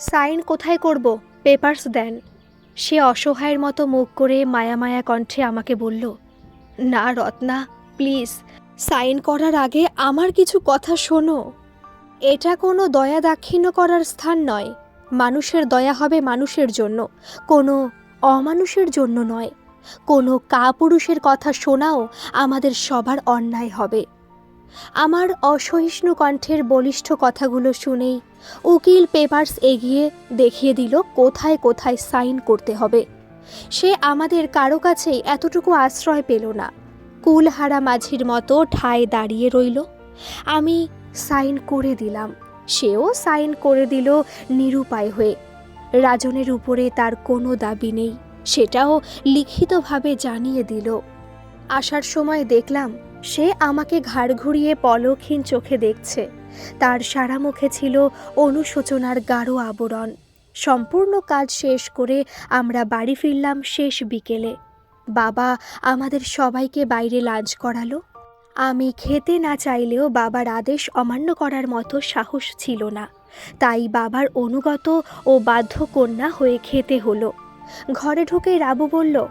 Sign কোথায় করব? Papers দেন। সে অসহায়ের মতো মুখ করে মায়া মায়া কণ্ঠে আমাকে বলল, না রত্না, প্লিজ, সাইন করার আগে আমার কিছু কথা শোনো। এটা কোনো দয়া দাক্ষিণ্য করার স্থান নয়। মানুষের দয়া হবে মানুষের জন্য, কোনো অমানুষের জন্য নয়। কোনো কাপুরুষের কথা শোনাও আমাদের সবার অন্যায় হবে। আমার অসহিষ্ণু কণ্ঠের বলিষ্ঠ কথাগুলো শুনেই উকিল পেপারস এগিয়ে দেখিয়ে দিল, কোথায় কোথায় সাইন করতে হবে। সে আমাদের কারও কাছেই এতটুকু আশ্রয় পেল না। কুলহারা মাঝির মতো ঠায় দাঁড়িয়ে রইল। আমি সাইন করে দিলাম। সেও সাইন করে দিল নিরুপায় হয়ে। রাজনের উপরে তার কোনো দাবি নেই। সেটাও লিখিতভাবে জানিয়ে দিল। আসার সময় দেখলাম সে আমাকে ঘাড় ঘুরিয়ে পলকহীন চোখে দেখছে। তার সারা মুখে ছিল অনুশোচনার গাঢ় আবরণ। সম্পূর্ণ কাজ শেষ করে আমরা বাড়ি ফিরলাম শেষ বিকেলে। বাবা আমাদের সবাইকে বাইরে লাঞ্চ করালো। আমি খেতে না চাইলেও বাবার আদেশ অমান্য করার মতো সাহস ছিল না। তাই বাবার অনুগত ও বাধ্য কন্যা হয়ে খেতে হলো। ঘরে ঢুকে রাবু বলল,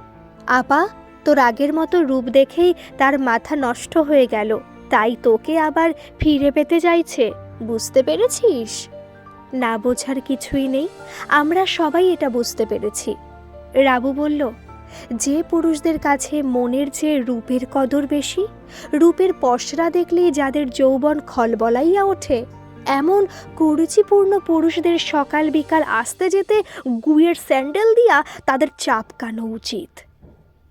আপা তোর আগের মতো রূপ দেখেই তার মাথা নষ্ট হয়ে গেল। তাই তোকে আবার ফিরে পেতে চাইছে। বুঝতে পেরেছিস? না বোঝার কিছুই নেই। আমরা সবাই এটা বুঝতে পেরেছি। রাবু বলল, যে পুরুষদের কাছে মনের চেয়ে রূপের কদর বেশি, রূপের পসরা দেখলেই যাদের যৌবন খলবলাইয়া ওঠে, এমন কুরুচিপূর্ণ পুরুষদের সকাল বিকাল আসতে যেতে গুয়ের স্যান্ডেল দিয়া তাদের চাপকানো উচিত।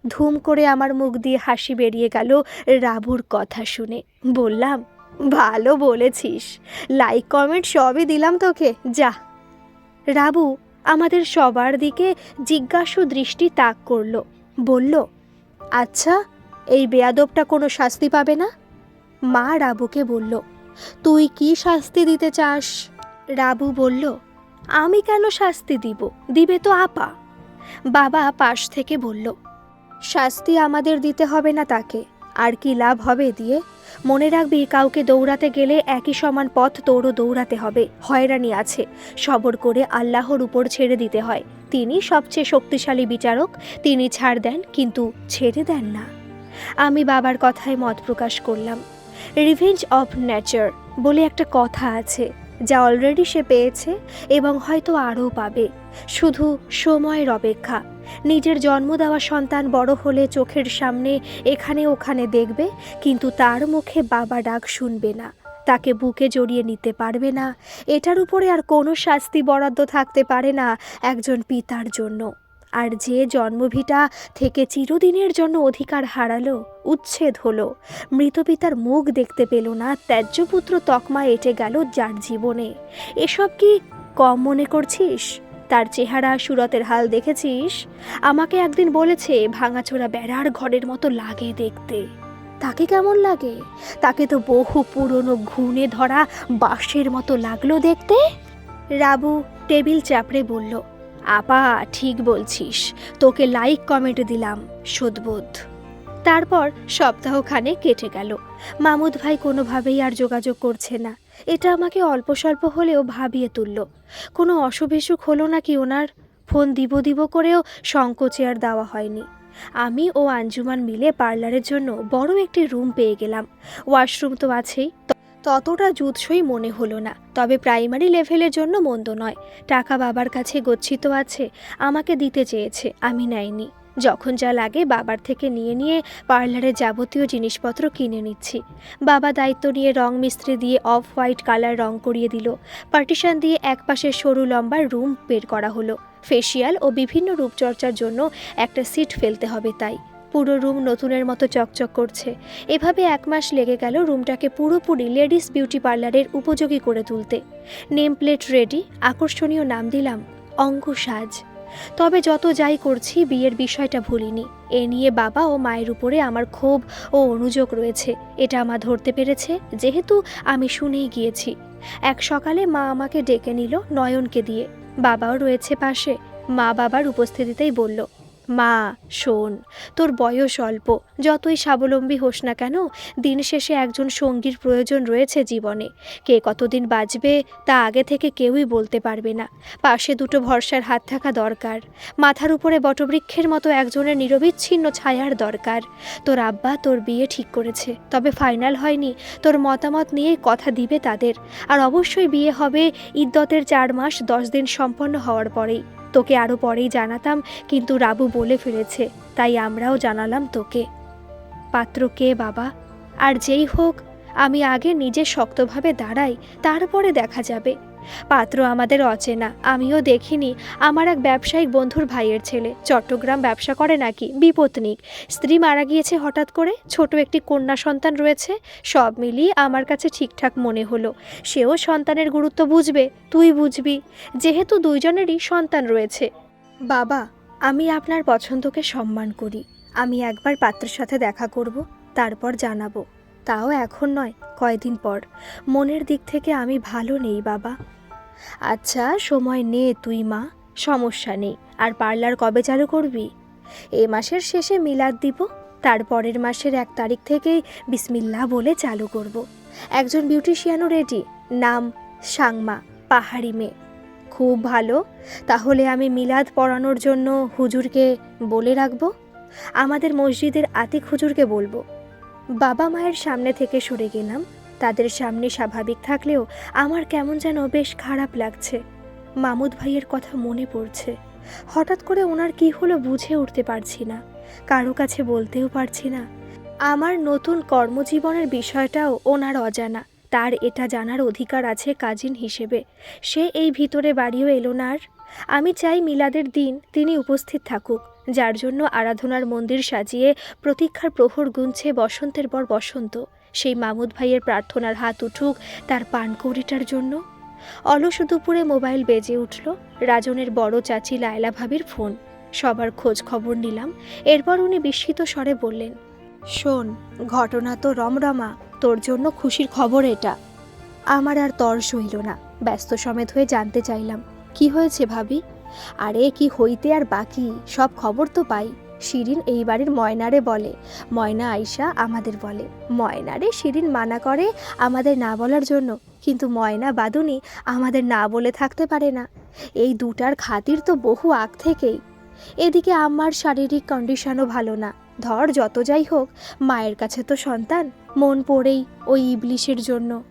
ধুম করে আমার মুখ দিয়ে হাসি বেরিয়ে গেল রাবুর কথা শুনে। বললাম, ভালো বলেছিস। লাইক কমেন্ট সবই দিলাম তোকে। যা। রাবু আমাদের সবার দিকে জিজ্ঞাসু দৃষ্টি তাক করল। বলল আচ্ছা এই বেয়াদবটা কোনো শাস্তি পাবে না? মা রাবুকে বলল, তুই কি শাস্তি দিতে চাস? রাবু বলল, আমি কেন শাস্তি দিব? দিবে তো আপা। বাবা পাশ থেকে বলল শাস্তি আমাদের দিতে হবে না তাকে। আর কি লাভ হবে দিয়ে মনে রাখবি, কাউকে দৌড়াতে গেলে একই সমান পথ তোরও দৌড়াতে হবে। হয়রানি আছে। সবর করে আল্লাহর উপর ছেড়ে দিতে হয়। তিনি সবচেয়ে শক্তিশালী বিচারক। তিনি ছাড় দেন, কিন্তু ছেড়ে দেন না। আমি বাবার কথায় মত প্রকাশ করলাম। রিভেঞ্জ অফ নেচার বলে একটা কথা আছে। যা অলরেডি সে পেয়েছে এবং হয়তো আরও পাবে। শুধু সময়ের অপেক্ষা। নিজের জন্ম দেওয়া সন্তান বড় হলে চোখের সামনে এখানে ওখানে দেখবে, কিন্তু তার মুখে বাবা ডাক শুনবে না। তাকে বুকে জড়িয়ে নিতে পারবে না। এটার উপরে আর কোনো শাস্তি বরাদ্দ থাকতে পারে না একজন পিতার জন্য। আর যে জন্মভিটা থেকে চিরদিনের জন্য অধিকার হারালো, উচ্ছেদ হলো। মৃত পিতার মুখ দেখতে পেল না ত্যায্যপুত্র তকমা এঁটে গেল যার জীবনে। এসব কি কম মনে করছিস? তার চেহারা সুরতের হাল দেখেছিস? আমাকে একদিন বলেছে, ভাঙাচোরা বেড়ার ঘরের মতো লাগে দেখতে। তাকে কেমন লাগে? তাকে তো বহু পুরনো ঘুণে ধরা বাঁশের মতো লাগল দেখতে? রাবু টেবিল চাপড়ে বলল আপা, ঠিক বলছিস। তোকে লাইক কমেন্ট দিলাম শোধবোধ তারপর সপ্তাহখানে কেটে গেল। মামুদ ভাই কোনোভাবেই আর যোগাযোগ করছে না। এটা আমাকে অল্প স্বল্প হলেও ভাবিয়ে তুলল। কোনো অসুখ বিসুখ হলো নাকি ওনার? ফোন দিব দিব করেও সংকোচে আর দেওয়া হয়নি। আমি ও আঞ্জুমান মিলে পার্লারের জন্য বড় একটি রুম পেয়ে গেলাম। ওয়াশরুম তো আছেই। ততটা জুৎসই মনে হলো না, তবে প্রাইমারি লেভেলের জন্য মন্দ নয়। টাকা বাবার কাছে গচ্ছিত আছে, আমাকে দিতে চেয়েছে, আমি নেয়নি। যখন যা লাগে বাবার থেকে নিয়ে নিয়ে পার্লারের যাবতীয় জিনিসপত্র কিনে নিচ্ছি। বাবা দায়িত্ব নিয়ে রং মিস্ত্রি দিয়ে অফ হোয়াইট কালার রং করিয়ে দিল। পার্টিশন দিয়ে একপাশে সরু লম্বা রুম বের করা হলো। ফেসিয়াল ও বিভিন্ন রূপচর্চার জন্য একটা সিট ফেলতে হবে তাই। পুরো রুম নতুনের মতো চকচক করছে। এভাবে এক মাস লেগে গেল রুমটাকে পুরোপুরি লেডিস বিউটি পার্লারের উপযোগী করে তুলতে। নেম প্লেট রেডি, আকর্ষণীয় নাম দিলাম, অঙ্গ সাজ। তবে যত যাই করছি, বিয়ের বিষয়টা ভুলিনি। এ নিয়ে বাবা ও মায়ের উপরে আমার ক্ষোভ ও অনুযোগ রয়েছে। এটা আমার ধরতে পেরেছে, যেহেতু আমি শুনেই গিয়েছি। এক সকালে মা আমাকে ডেকে নিল নয়নকে দিয়ে। বাবাও রয়েছে পাশে। মা বাবার উপস্থিতিতেই বলল মা, শোন, তোর বয়স অল্প, যতই স্বাবলম্বী হোস না কেন, দিন শেষে একজন সঙ্গীর প্রয়োজন রয়েছে জীবনে। কে কতদিন বাঁচবে, তা আগে থেকে কেউই বলতে পারবে না। পাশে দুটো ভরসার হাত থাকা দরকার। মাথার উপরে বটবৃক্ষের মতো একজনের নিরবিচ্ছিন্ন ছায়ার দরকার। তোর আব্বা তোর বিয়ে ঠিক করেছে, তবে ফাইনাল হয়নি, তোর মতামত নিয়ে কথা দিবে তাদের। আর অবশ্যই বিয়ে হবে ইদ্যতের চার মাস দশ দিন সম্পন্ন হওয়ার পরেই। তোকে আরও পরেই জানাতাম, কিন্তু রাবু বলে ফিরেছে তাই আমরাও জানালাম তোকে। পাত্র কে বাবা? আর যেই হোক আমি আগে নিজে শক্তভাবে দাঁড়াই, তারপরে দেখা যাবে। পাত্র আমাদের অচেনা, আমিও দেখিনি, আমার এক ব্যবসায়িক বন্ধুর ভাইয়ের ছেলে। চট্টগ্রাম ব্যবসা করে নাকি? বিপত্নিক স্ত্রী মারা গিয়েছে হঠাৎ করে, ছোট একটি কন্যা সন্তান রয়েছে, সব মিলিয়ে আমার কাছে ঠিকঠাক মনে হলো। সেও সন্তানের গুরুত্ব বুঝবে, তুই বুঝবি। যেহেতু দুইজনেরই সন্তান রয়েছে। বাবা, আমি আপনার পছন্দকে সম্মান করি। আমি একবার পাত্রের সাথে দেখা করব, তারপর জানাব। তাও এখন নয়, কয়দিন পর। মনের দিক থেকে আমি ভালো নেই, বাবা। আচ্ছা সময় নে তুই, মা, সমস্যা নেই। আর পার্লার কবে চালু করবি? এ মাসের শেষে মিলাদ দিব তারপরের মাসের এক তারিখ থেকেই বিসমিল্লা বলে চালু করব। একজন বিউটিশিয়ানও রেডি, নাম সাংমা, পাহাড়ি মেয়ে। খুব ভালো, তাহলে আমি মিলাদ পড়ানোর জন্য হুজুরকে বলে রাখব? আমাদের মসজিদের আতিক হুজুরকে বলব। বাবা মায়ের সামনে থেকে সরে গেলাম। তাদের সামনে স্বাভাবিক থাকলেও আমার কেমন যেন বেশ খারাপ লাগছে। মামুদ ভাইয়ের কথা মনে পড়ছে। হঠাৎ করে ওনার কি হলো বুঝে উঠতে পারছি না। কারও কাছে বলতেও পারছি না। আমার নতুন কর্মজীবনের বিষয়টাও ওনার অজানা। তার এটা জানার অধিকার আছে কাজিন হিসেবে। সে এই ভিতরে বাড়িও এলো না আর। আমি চাই মিলাদের দিন তিনি উপস্থিত থাকুক। যার জন্য আরাধনার মন্দির সাজিয়ে প্রতীক্ষার প্রহর গুনছে বসন্তের পর বসন্ত। সেই মামুদ ভাইয়ের প্রার্থনার হাত উঠুক তার পানকৌড়িটার জন্য। অলস দুপুরে মোবাইল বেজে উঠল রাজনের বড় চাচি লায়লা ভাবির ফোন। সবার খোঁজ খবর নিলাম। এরপর উনি বিস্মিত স্বরে বললেন, শোন, ঘটনা তো রমরমা। তোর জন্য খুশির খবর এটা। আমার আর তর্স হইল না। ব্যস্ত সমেত হয়ে জানতে চাইলাম। কি হয়েছে ভাবি? আরে কি হইতে আর বাকি? সব খবর তো পাই। শিরিন এই বাড়ির ময়নারে বলে। ময়না আইসা আমাদের বলে। ময়নারে শিরিন মানা করে আমাদের না বলার জন্য। কিন্তু ময়না বাদুনি আমাদের না বলে থাকতে পারে না। এই দুটার খাতির তো বহু আগ থেকেই। এদিকে আমার শারীরিক কন্ডিশনও ভালো না। ধর যত যাই হোক, মায়ের কাছে তো সন্তান, মন পড়েই ওই ইবলিশের জন্য।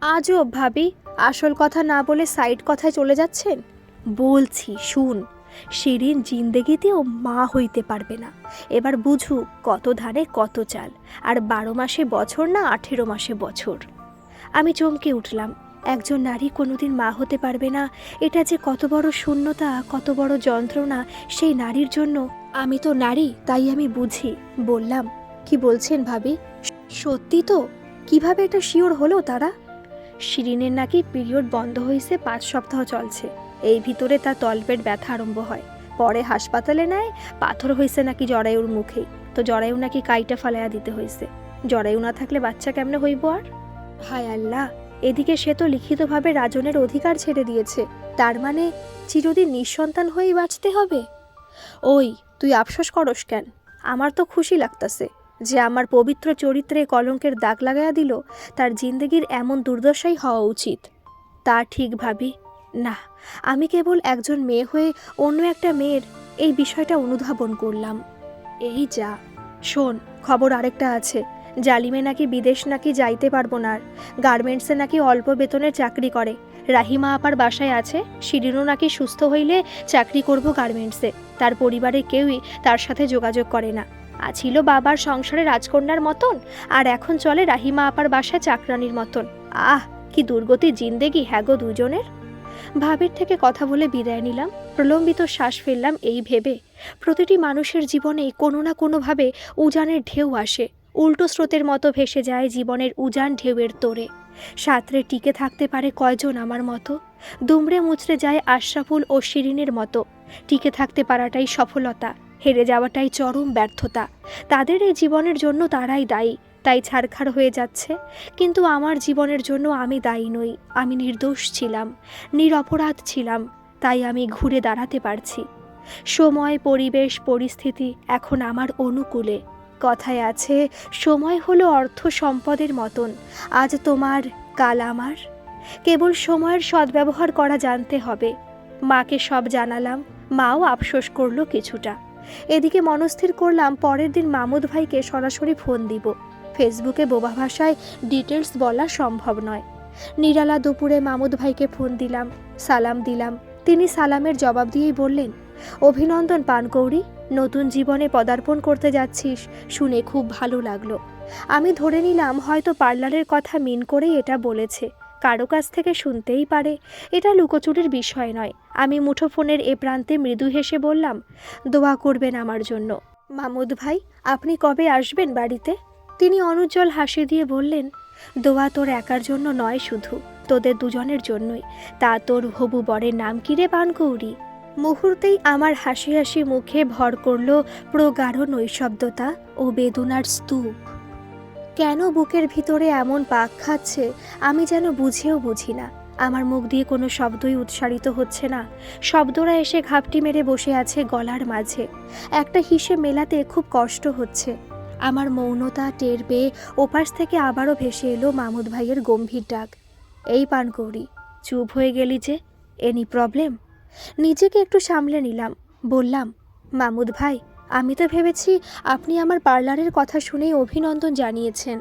আজও ভাবি, আসল কথা না বলে সাইড কথায় চলে যাচ্ছেন? বলছি, শুন শিরিন জিন্দেগিতেও মা হইতে পারবে না। এবার বুঝু কত ধানে কত চাল, আর বারো মাসে বছর না আঠেরো মাসে বছর? আমি চমকে উঠলাম, একজন নারী কোনোদিন মা হতে পারবে না, এটা যে কত বড় শূন্যতা, কত বড় যন্ত্রণা সেই নারীর জন্য। আমি তো নারী, তাই আমি বুঝি, বললাম, কি বলছেন ভাবি? সত্যি তো? কীভাবে এটা শিওর হলো তারা? শিরিনের নাকি পিরিয়ড বন্ধ হয়েছে পাঁচ সপ্তাহ চলছে। এই ভিতরে তার তলপেট ব্যথা আরম্ভ হয়। পরে হাসপাতালে নেয়, পাথর হয়েছে নাকি জরায়ুর মুখেই তো জরায়ু নাকি কাইটা ফালাইয়া দিতে হয়েছে জরায়ু না থাকলে বাচ্চা কেমনে হইব আর? হায় আল্লাহ, এদিকে সে তো লিখিতভাবে রাজনের অধিকার ছেড়ে দিয়েছে। তার মানে চিরদিন নিঃসন্তান হয়েই বাঁচতে হবে? ওই, তুই আফসোস করস কেন? আমার তো খুশি লাগতাছে যে আমার পবিত্র চরিত্রে কলঙ্কের দাগ লাগাইয়া দিল, তার জিন্দগির এমন দুর্দশাই হওয়া উচিত। তা ঠিক ভাবি? না। আমি কেবল একজন মেয়ে হয়ে অন্য একটা মেয়ের এই বিষয়টা অনুধাবন করলাম। এই যা, শোন, খবর আরেকটা আছে। জালিমে নাকি বিদেশ নাকি যাইতে পারব না আর। গার্মেন্টসে নাকি অল্প বেতনের চাকরি করে। রাহিমা আপার বাসায় আছে, শিরিনও নাকি সুস্থ হইলে চাকরি করব গার্মেন্টসে। তার পরিবারের কেউই তার সাথে যোগাযোগ করে না। আছিল বাবার সংসারে রাজকন্যার মতন, আর এখন চলে রাহিমা আপার বাসায় চাকরানির মতন। আহ, কি দুর্গতি জিন্দেগি হ্যাগো দুজনের। ভাবের থেকে কথা বলে বিদায় নিলাম। প্রলম্বিত শ্বাস ফেললাম এই ভেবে। প্রতিটি মানুষের জীবনে কোনো না কোনোভাবে উজানের ঢেউ আসে। উল্টো স্রোতের মতো ভেসে যায় জীবনের উজান ঢেউয়ের তোরে। সাঁতরে টিকে থাকতে পারে কয়জন আমার মতো? দুমড়ে মুচড়ে যায় আশরাফুল ও শিরিনের মতো। টিকে থাকতে পারাটাই সফলতা, হেরে যাওয়াটাই চরম ব্যর্থতা। তাদের এই জীবনের জন্য তারাই দায়ী। তাই ছাড়খাড় হয়ে যাচ্ছে। কিন্তু আমার জীবনের জন্য আমি দায়ী নই। আমি নির্দোষ ছিলাম, নিরপরাধ ছিলাম, তাই আমি ঘুরে দাঁড়াতে পারছি। সময়, পরিবেশ, পরিস্থিতি এখন আমার অনুকূলে। কথায় আছে, সময় হলো অর্থ সম্পদের মতন। আজ তোমার, কাল আমার। কেবল সময়ের সদ্ব্যবহার করা জানতে হবে। মাকে সব জানালাম, মাও আফসোস করল কিছুটা। এদিকে মনস্থির করলাম, পরের দিন মামুদ ভাইকে সরাসরি ফোন দিব। ফেসবুকে বোবা ভাষায় ডিটেলস বলা সম্ভব নয়। নিরালা দুপুরে মামুদ ভাইকে ফোন দিলাম, সালাম দিলাম। তিনি সালামের জবাব দিয়েই বললেন, অভিনন্দন পানকৌড়ি, নতুন জীবনে পদার্পণ করতে যাচ্ছিস, শুনে খুব ভালো লাগল। আমি ধরে নিলাম হয়তো পার্লারের কথা মিন করেই এটা বলেছে। কারও কাছ থেকে শুনতেই পারে। এটা লুকোচুরির বিষয় নয়। আমি মুঠোফোনের এ প্রান্তে মৃদু হেসে বললাম, দোয়া করবেন আমার জন্য। মামুদ ভাই, আপনি কবে আসবেন বাড়িতে? তিনি অনুজ্জ্বল হাসি দিয়ে বললেন, দোয়া তোর একার জন্য নয় শুধু, তোদের দুজনের জন্যই। তা তোর হবু বরের নাম কি রে পানকৌড়ি মুহূর্তেই আমার হাসি হাসি মুখে ভর করল প্রগাঢ় নৈশব্দতা ও বেদনার স্তূপ। কেন বুকের ভিতরে এমন পাক খাচ্ছে, আমি যেন বুঝেও বুঝি না। আমার মুখ দিয়ে কোনো শব্দই উচ্চারিত হচ্ছে না। শব্দরা এসে ঘাপটি মেরে বসে আছে গলার মাঝে। একটা হিসে মেলাতে খুব কষ্ট হচ্ছে। আমার মৌনতা টের পেয়ে ওপাশ থেকে আবারও ভেসে এলো মামুদ ভাইয়ের গম্ভীর ডাক। এই পানকৌড়ি চুপ হয়ে গেলি যে, এনি প্রবলেম? নিজেকে একটু সামলে নিলাম, বললাম, মামুদ ভাই, আমি তো ভেবেছি আপনি আমার পার্লারের কথা শুনেই অভিনন্দন জানিয়েছেন।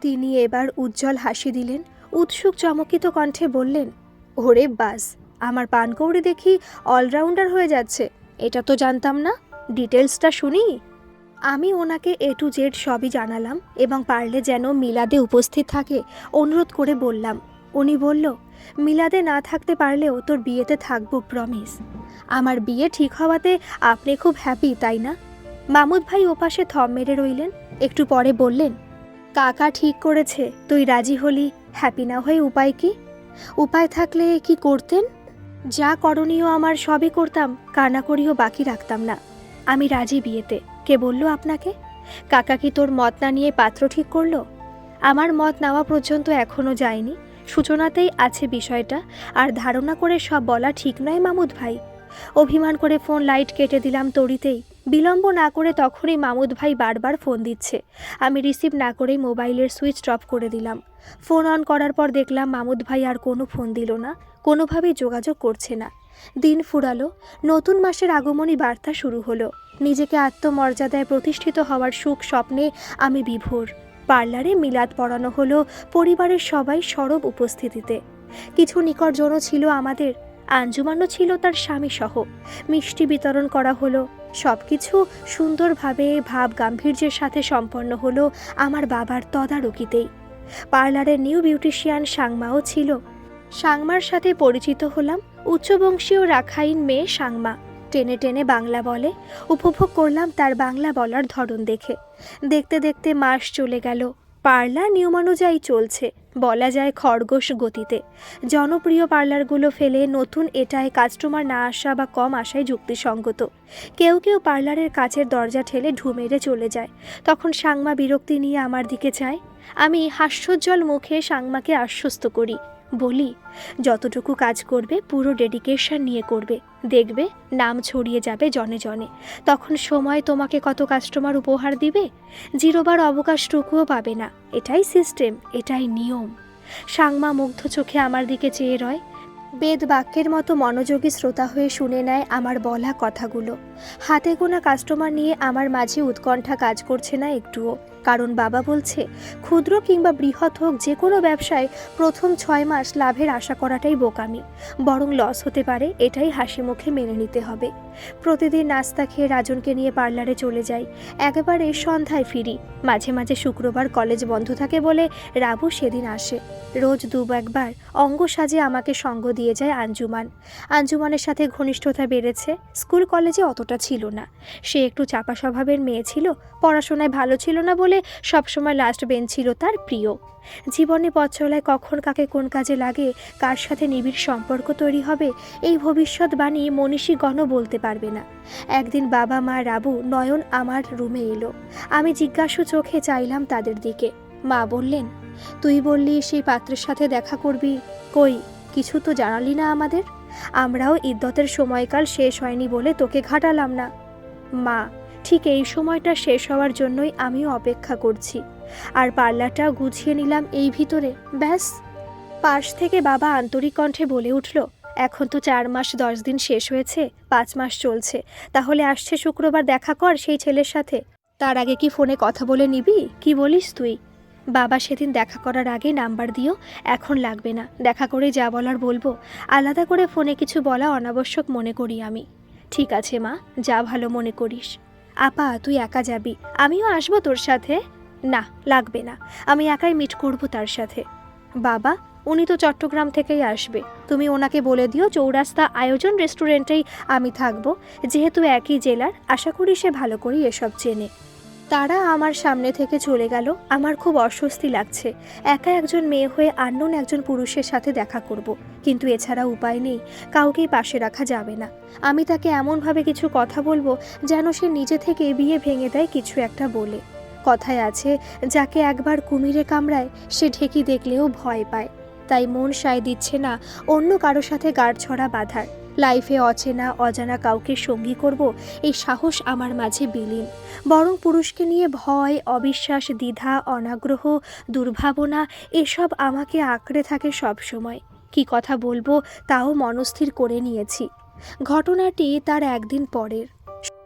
তিনি এবার উজ্জ্বল হাসি দিলেন, উৎসুক চমকিত কণ্ঠে বললেন, ওরে বাস, আমার পানকৌড়ি দেখি অলরাউন্ডার হয়ে যাচ্ছে, এটা তো জানতাম না ডিটেলসটা শুনি? আমি ওনাকে এ টু জেড সবই জানালাম এবং পারলে যেন মিলাদে উপস্থিত থাকে, অনুরোধ করে বললাম। উনি বলল, মিলাদে না থাকতে পারলেও তোর বিয়েতে থাকব প্রমিস আমার বিয়ে ঠিক হওয়াতে আপনি খুব হ্যাপি তাই না? মামুদ ভাই ওপাশে থম মেরে রইলেন, একটু পরে বললেন, কাকা ঠিক করেছে, তুই রাজি হলি হ্যাপি না হয়ে উপায় কি? উপায় থাকলে কি করতেন? যা করণীয় আমার সবই করতাম কানাকড়িও বাকি রাখতাম না, আমি রাজি বিয়েতে। কে বলল আপনাকে? কাকা কি তোর মত না নিয়ে পাত্র ঠিক করল? আমার মত নেওয়া পর্যন্ত এখনও যায়নি। সূচনাতেই আছে বিষয়টা, আর ধারণা করে সব বলা ঠিক নয় মামুদ ভাই। অভিমান করে ফোন লাইট কেটে দিলাম তড়িতেই। বিলম্ব না করে তখনই মামুদ ভাই বারবার ফোন দিচ্ছে। আমি রিসিভ না করেই মোবাইলের সুইচ অফ করে দিলাম। ফোন অন করার পর দেখলাম মামুদ ভাই আর কোনো ফোন দিল না। কোনোভাবেই যোগাযোগ করছে না। দিন ফুরালো, নতুন মাসের আগমনী বার্তা শুরু হলো। নিজেকে আত্মমর্যাদায় প্রতিষ্ঠিত হওয়ার সুখ স্বপ্নে আমি বিভোর। পার্লারে মিলাদ পড়ানো হলো পরিবারের সবাই সরব উপস্থিতিতে। কিছু নিকটজনও ছিল আমাদের, আঞ্জুমানও ছিল তার স্বামী সহ মিষ্টি বিতরণ করা হলো সব কিছু সুন্দরভাবে ভাব গাম্ভীর্যের সাথে সম্পন্ন হলো আমার বাবার তদারকিতেই। পার্লারের নিউ বিউটিশিয়ান সাংমাও ছিল সাংমার সাথে পরিচিত হলাম উচ্চবংশীয় রাখাইন মেয়ে সাংমা। টেনে টেনে বাংলা বলে। উপভোগ করলাম তার বাংলা বলার ধরন দেখে। দেখতে দেখতে মাস চলে গেল। পার্লার নিয়মানুযায়ী চলছে। বলা যায় খরগোশ গতিতে। জনপ্রিয় পার্লারগুলো ফেলে নতুন এটায় কাস্টমার না আসা বা কম আসায় যুক্তিসঙ্গত। কেউ কেউ পার্লারের কাছের দরজা ঠেলে ঢুমেরে চলে যায়। তখন সাংমা বিরক্তি নিয়ে আমার দিকে চায়। আমি হাস্যোজ্জ্বল মুখে সাংমাকে আশ্বস্ত করি। বলি, যতটুকু কাজ করবে, পুরো ডেডিকেশন নিয়ে করবে। দেখবে, নাম ছড়িয়ে যাবে জনে জনে। তখন সময় তোমাকে কত কাস্টমার উপহার দিবে? জিরোবার অবকাশটুকুও পাবে না। এটাই সিস্টেম এটাই নিয়ম। সাংমা মুগ্ধ চোখে আমার দিকে চেয়ে রয়, বেদ বাক্যের মতো মনোযোগী শ্রোতা হয়ে শুনে নেয় আমার বলা কথাগুলো। হাতে গোনা কাস্টমার নিয়ে আমার মাঝে উৎকণ্ঠা কাজ করছে না একটুও। কারণ বাবা বলছে, ক্ষুদ্র কিংবা বৃহৎ হোক যে কোনো ব্যবসায় প্রথম ছয় মাস লাভের আশা করাটাই বোকামি। বরং লস হতে পারে, এটাই হাসি মুখে মেনে নিতে হবে। প্রতিদিন নাস্তা খেয়ে রাজনকে নিয়ে পার্লারে চলে যাই। একেবারে সন্ধ্যায় ফিরি। মাঝে মাঝে শুক্রবার কলেজ বন্ধ থাকে বলে রাবু সেদিন আসে। রোজ দু একবার অঙ্গ সাজে আমাকে সঙ্গ দিয়ে যায় আঞ্জুমান। আঞ্জুমানের সাথে ঘনিষ্ঠতা বেড়েছে, স্কুল কলেজে অতটা ছিল না। সে একটু চাপা স্বভাবের মেয়ে ছিল, পড়াশোনায় ভালো ছিল না বলে সবসময় লাস্ট বেঞ্চ ছিল তার প্রিয়। জীবনে পথ চলায় কখন কাকে কোন কাজে লাগে, কার সাথে নিবিড় সম্পর্ক তৈরি হবে, এই ভবিষ্যৎবাণী মনীষীগণ বলতে পারবে না। একদিন বাবা মা রাবু নয়ন আমার রুমে এলো। আমি জিজ্ঞাসু চোখে চাইলাম তাদের দিকে। মা বললেন, তুই বললি সেই পাত্রের সাথে দেখা করবি। কই, কিছু তো জানালি না আমাদের? আমরাও ইদ্যতের সময়কাল শেষ হয়নি বলে তোকে ঘাটালাম না। মা ঠিক এই সময়টা শেষ হওয়ার জন্যই আমিও অপেক্ষা করছি। আর পার্লারটা গুছিয়ে নিলাম এই ভিতরে, ব্যাস। পাশ থেকে বাবা আন্তরিক কণ্ঠে বলে উঠল, এখন তো চার মাস দশ দিন শেষ হয়েছে, পাঁচ মাস চলছে। তাহলে আসছে শুক্রবার দেখা কর সেই ছেলের সাথে। তার আগে কি ফোনে কথা বলে নিবি? কি বলিস তুই? বাবা, সেদিন দেখা করার আগে নাম্বার দিও, এখন লাগবে না। দেখা করে যা বলার বলব। আলাদা করে ফোনে কিছু বলা অনাবশ্যক মনে করি আমি। ঠিক আছে মা, যা ভালো মনে করিস। আপা, তুই একা যাবি। আমিও আসব তোর সাথে। না, লাগবে না। আমি একাই মিট করব তার সাথে। বাবা, উনি তো চট্টগ্রাম থেকেই আসবে। তুমি ওনাকে বলে দিও চৌরাস্তা আয়োজন রেস্টুরেন্টেই আমি থাকব। যেহেতু একই জেলার, আশা করি সে ভালো করেই এসব চেনে। তারা আমার সামনে থেকে চলে গেল। আমার খুব অস্বস্তি লাগছে। একা একজন মেয়ে হয়ে আন্নোন একজন পুরুষের সাথে দেখা করব। কিন্তু এছাড়া উপায় নেই। কাউকেই পাশে রাখা যাবে না। আমি তাকে এমনভাবে কিছু কথা বলব যেন সে নিজে থেকে বিয়ে ভেঙে দেয় কিছু একটা বলে। কথায় আছে, যাকে একবার কুমিরে কামড়ায়, সে ঢেকি দেখলেও ভয় পায়। তাই মন সায় দিচ্ছে না অন্য কারও সাথে গাড় ছড়া বাঁধার। লাইফে অচেনা, অজানা কাউকে সঙ্গী করব, এই সাহস আমার মাঝে বিলীন। বরং পুরুষকে নিয়ে ভয়, অবিশ্বাস, দ্বিধা, অনাগ্রহ, দুর্ভাবনা, এসব আমাকে আঁকড়ে থাকে সবসময়। কি কথা বলব, তাও মনস্থির করে নিয়েছি। ঘটনাটি তার একদিন পরের।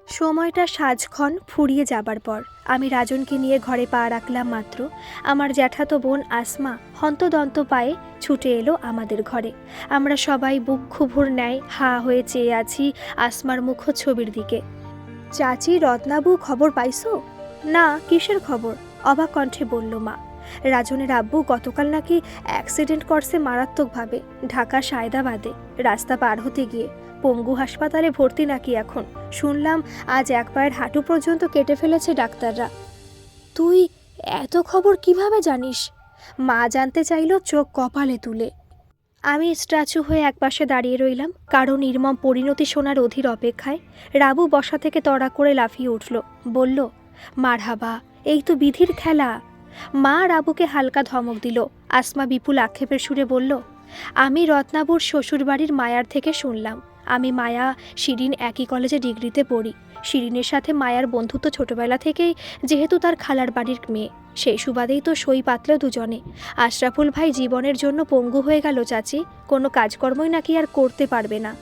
সময়টা সাজক্ষণ ফুরিয়ে যাবার পর। আমি রাজনকে নিয়ে ঘরে পা রাখলাম মাত্র। আমার জ্যাঠাতো বোন আসমা হন্তদন্ত পায়ে ছুটে এলো আমাদের ঘরে। আমরা সবাই বুক খুভুর ন্যায় হা হয়ে চেয়ে আছি আসমার মুখ ছবির দিকে। চাচি রত্নাবু খবর পাইছো? না, কিসের খবর? অবাক কণ্ঠে বলল মা। রাজনের আব্বু গতকাল নাকি অ্যাক্সিডেন্ট করছে মারাত্মকভাবে। ঢাকা সায়দাবাদে। রাস্তা পার হতে গিয়ে। পঙ্গু হাসপাতালে ভর্তি নাকি এখন? শুনলাম, আজ এক পায়ের হাঁটু পর্যন্ত কেটে ফেলেছে ডাক্তাররা। তুই এত খবর কীভাবে জানিস? মা জানতে চাইলো চোখ কপালে তুলে। আমি স্ট্যাচু হয়ে একপাশে দাঁড়িয়ে রইলাম কারও নির্মম পরিণতি শোনার অধীর অপেক্ষায় রাবু বসা থেকে তড়া করে লাফিয়ে উঠল। বলল, মারহাবা, এই তো বিধির খেলা। মা রাবুকে হালকা ধমক দিল। আসমা বিপুল আক্ষেপের সুরে বলল, আমি রত্নাবুর শ্বশুরবাড়ির মায়ার থেকে শুনলাম। আমি মায়া, শিরিন একই কলেজে ডিগ্রিতে পড়ি। শিরিনের সাথে মায়ার বন্ধুত্ব ছোটবেলা থেকেই, যেহেতু তার খালার বাড়ির মেয়ে। সেই সুবাদেই তো সই পাতল দুজনে। আশরাফুল ভাই জীবনের জন্য পঙ্গু হয়ে গেল চাচি, কোনো কাজকর্মই নাকি আর করতে পারবে না।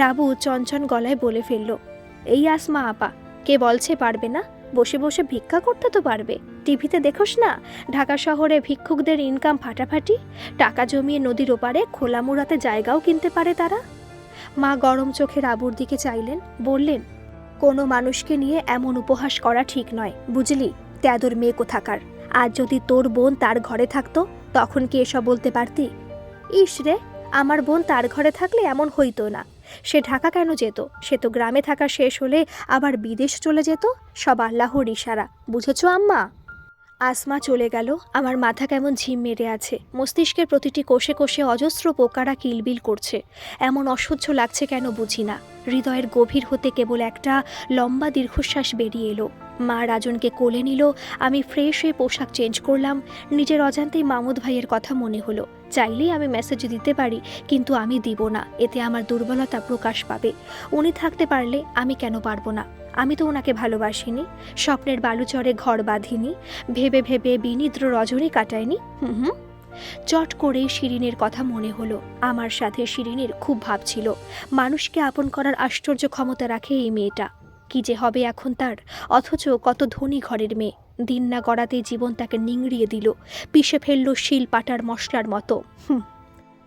রাবু চঞ্চন গলায় বলে ফেলল, এই আসমা আপা, কে বলছে পারবে না? বসে বসে ভিক্ষা করতে তো পারবে। টিভিতে দেখোস না, ঢাকা শহরে ভিক্ষুকদের ইনকাম ফাটাফাটি? টাকা জমিয়ে নদীর ওপারে খোলা মুড়াতে জায়গাও কিনতে পারে তারা? মা গরম চোখে রাবুর দিকে চাইলেন, বললেন, কোনো মানুষকে নিয়ে এমন উপহাস করা ঠিক নয়, বুঝলি? তেদর মেয়ে কোথাকার? আর যদি তোর বোন তার ঘরে থাকতো, তখন কি এসব বলতে পারতি? ইস রে, আমার বোন তার ঘরে থাকলে এমন হইতো না। সে ঢাকা কেন যেত? সে তো গ্রামে থাকা শেষ হলে আবার বিদেশ চলে যেত? সব আল্লাহর ইশারা, বুঝেছ আম্মা? আসমা চলে গেল। আমার মাথা কেমন ঝিম মেরে আছে। মস্তিষ্কের প্রতিটি কোষে কোষে অজস্র পোকারা কিলবিল করছে। এমন অসহ্য লাগছে কেন বুঝি না। হৃদয়ের গভীর হতে কেবল একটা লম্বা দীর্ঘশ্বাস বেরিয়ে এলো। মা রাজনকে কোলে নিল। আমি ফ্রেশ হয়ে পোশাক চেঞ্জ করলাম। নিজের অজান্তেই মামুদ ভাইয়ের কথা মনে হলো। চাইলেই আমি মেসেজ দিতে পারি, কিন্তু আমি দিব না। এতে আমার দুর্বলতা প্রকাশ পাবে। উনি থাকতে পারলে আমি কেন পারব না? আমি তো ওনাকে ভালোবাসিনি, স্বপ্নের বালুচরে ঘর বাঁধিনি, ভেবে ভেবে বিনিদ্র রজনী কাটায়নি, হুম হুম। চট করে শিরিনের কথা মনে হলো, আমার সাথে শিরিনের খুব ভাব ছিল, মানুষকে আপন করার আশ্চর্য ক্ষমতা রাখে এই মেয়েটা, কি যে হবে এখন তার, অথচ কত ধনী ঘরের মেয়ে, দিন না গড়াতেই জীবন তাকে নিংড়িয়ে দিল, পিষে ফেলল শিল পাটার মশলার মতো, হুম।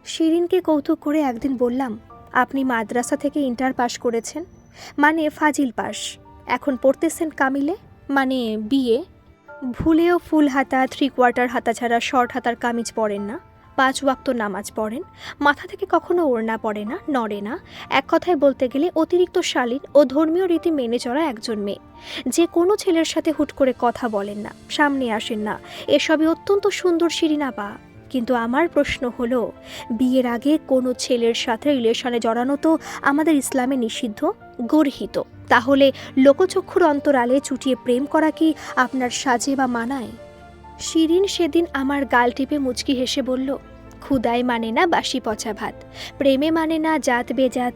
শিরিনকে কৌতুক করে একদিন বললাম, আপনি মাদ্রাসা থেকে ইন্টার পাশ করেছেন? মানে ফাজিল পাস। এখন পড়তেছেন কামিলে? মানে বিয়ে? ভুলেও ফুল হাতা থ্রি কোয়ার্টার হাতা ছাড়া শর্ট হাতার কামিজ পরেন না। পাঁচ ওয়াক্ত নামাজ পড়েন। মাথা থেকে কখনো ওড়না পড়ে না, নড়ে না। এক কথায় বলতে গেলে অতিরিক্ত শালীন ও ধর্মীয় রীতি মেনে চলা একজন মেয়ে। যে কোনো ছেলের সাথে হুট করে কথা বলেন না, সামনে আসেন না। এসবই অত্যন্ত সুন্দর শিরিনা পা। কিন্তু আমার প্রশ্ন হলো, বিয়ের আগে কোনো ছেলের সাথে রিলেশনে জড়ানো তো আমাদের ইসলামে নিষিদ্ধ, গর্হিত। তাহলে লোকচক্ষুর অন্তরালে চুটিয়ে প্রেম করা কি আপনার সাজে বা মানায়? শিরিন সেদিন আমার গাল টিপে মুচকি হেসে বলল ক্ষুদায় মানে না বাসি পচা ভাত, প্রেমে মানে না জাত বেজাত।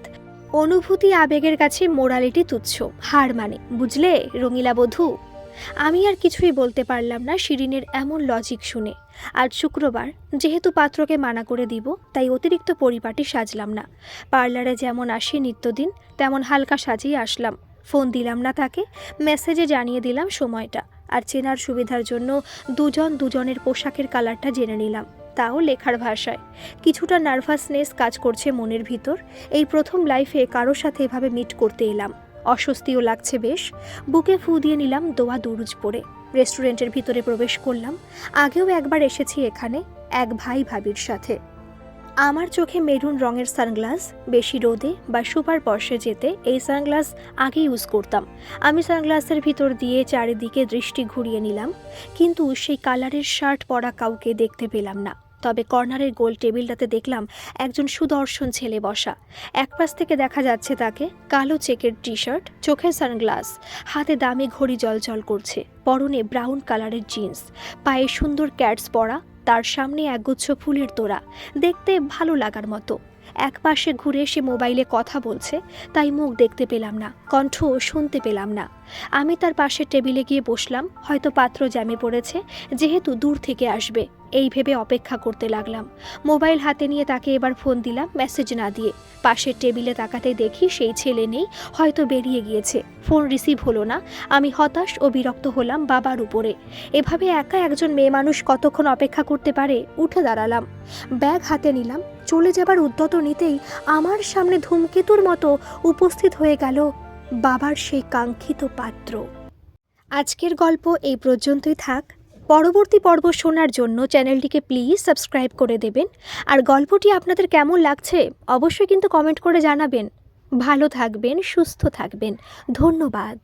অনুভূতি আবেগের কাছে মোরালিটি তুচ্ছ হার মানে বুঝলে রঙিলা বধূ? আমি আর কিছুই বলতে পারলাম না শিরিনের এমন লজিক শুনে। আজ শুক্রবার, যেহেতু পাত্রকে মানা করে দিব, তাই অতিরিক্ত পরিপাটি সাজলাম না। পার্লারে যেমন আসি নিত্যদিন, তেমন হালকা সাজিয়ে আসলাম। ফোন দিলাম না তাকে মেসেজে জানিয়ে দিলাম সময়টা। আর চেনার সুবিধার জন্য দুজন দুজনের পোশাকের কালারটা জেনে নিলাম। তাও লেখার ভাষায়। কিছুটা নার্ভাসনেস কাজ করছে মনের ভিতর। এই প্রথম লাইফে কারোর সাথে এভাবে মিট করতে এলাম। অস্বস্তিও লাগছে বেশ। বুকে ফু দিয়ে নিলাম দোয়া দুরুজ পরে রেস্টুরেন্টের ভিতরে প্রবেশ করলাম। আগেও একবার এসেছি এখানে, এক ভাই ভাবির সাথে। আমার চোখে মেরুন রঙের সানগ্লাস, বেশি রোদে বা সুপার পর্শে যেতে এই সানগ্লাস আগে ইউজ করতাম। আমি সানগ্লাসের ভিতর দিয়ে চারিদিকে দৃষ্টি ঘুরিয়ে নিলাম, কিন্তু সেই কালারের শার্ট পরা কাউকে দেখতে পেলাম না। তবে কর্নারের গোল টেবিলটাতে দেখলাম একজন সুদর্শন ছেলে বসা। এক পাশ থেকে দেখা যাচ্ছে তাকে কালো চেকের টি শার্ট চোখে সানগ্লাস, হাতে দামি ঘড়ি জলজল করছে, পরনে ব্রাউন কালারের জিন্স, পায়ে সুন্দর ক্যাটস পরা, তার সামনে একগুচ্ছ ফুলের তোড়া, দেখতে ভালো লাগার মতো। এক পাশে ঘুরে সে মোবাইলে কথা বলছে, তাই মুখ দেখতে পেলাম না, কণ্ঠ শুনতে পেলাম না। আমি তার পাশের টেবিলে গিয়ে বসলাম, হয়তো পাত্র জ্যামে পড়েছে, যেহেতু দূর থেকে আসবে। এই ভেবে অপেক্ষা করতে লাগলাম। মোবাইল হাতে নিয়ে তাকে এবার ফোন দিলাম, মেসেজ না দিয়ে। পাশের টেবিলে তাকাতে দেখি সেই ছেলে নেই, হয়তো বেরিয়ে গিয়েছে। ফোন রিসিভ হলো না। আমি হতাশ ও বিরক্ত হলাম বাবার উপরে। এভাবে একা একজন মেয়ে মানুষ কতক্ষণ অপেক্ষা করতে পারে? উঠে দাঁড়ালাম। ব্যাগ হাতে নিলাম। চলে যাবার উদ্যত নিতেই আমার সামনে ধূমকেতুর মতো উপস্থিত হয়ে গেল বাবার সেই কাঙ্ক্ষিত পাত্র। আজকের গল্প এই পর্যন্তই থাক। পরবর্তী পর্ব শোনার জন্য চ্যানেলটিকে প্লিজ সাবস্ক্রাইব করে দেবেন। আর গল্পটি আপনাদের কেমন লাগছে অবশ্যই কিন্তু কমেন্ট করে জানাবেন। ভালো থাকবেন, সুস্থ থাকবেন। ধন্যবাদ।